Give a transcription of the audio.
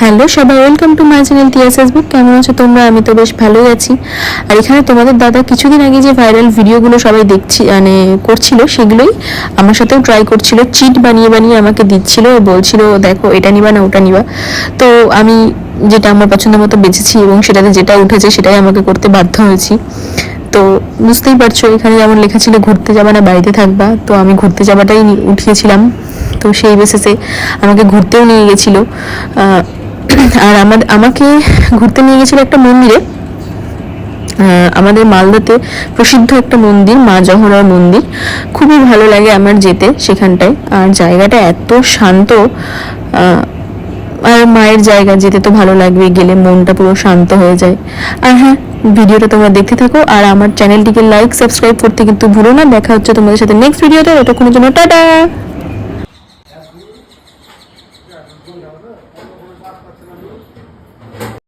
Hello সবাই welcome to my channel TSS book কেমন আছো তোমরা? আমি তো বেশ ভালোই আছি। আর এখানে তোমাদের দাদা কিছুদিন আগে যে ভাইরাল ভিডিওগুলো সবাই দেখছি মানে করছিল, সেগুলোই আমার সাথেও ট্রাই করছিল চিট বানিয়ে বানিয়ে আমাকে দিচ্ছিল, বলছিল, দেখো, এটা নিবা না, ওটা নিবা। তো আমি যেটা আমার পছন্দ মতো বেঁচেছি এবং সেটাতে যেটা উঠেছে সেটাই আমাকে করতে বাধ্য হয়েছি। তো বুঝতেই পারছ, এখানে যেমন লেখা ছিল, ঘুরতে যাবা না, বাড়িতে থাকবা। তো আমি ঘুরতে নি- উঠিয়েছিলাম। তো সেই বেসিসে আমাকে ঘুরতেও নিয়ে গেছিল। আর আমার, আমাকে ঘুরতে নিয়ে গেছিল একটা মন্দিরে। আমাদের মালদাতে প্রসিদ্ধ একটা মন্দির, মা জহরার মন্দির। খুবই ভালো লাগে আমার যেতে সেখানটায়। আর জায়গাটা এত শান্ত আর মায়ের জায়গা যেতে তো ভালো লাগবে, গেলে মনটা পুরো শান্ত হয়ে যায়। আর হ্যাঁ ভিডিওটা তোমরা দেখতে থাকো, আর আমার চ্যানেলটিকে লাইক সাবস্ক্রাইব করতে কিন্তু ভুলো না। দেখা হচ্ছে তোমাদের সাথে নেক্সট ভিডিওতে ততক্ষণের জন্য টাটা! subscribe.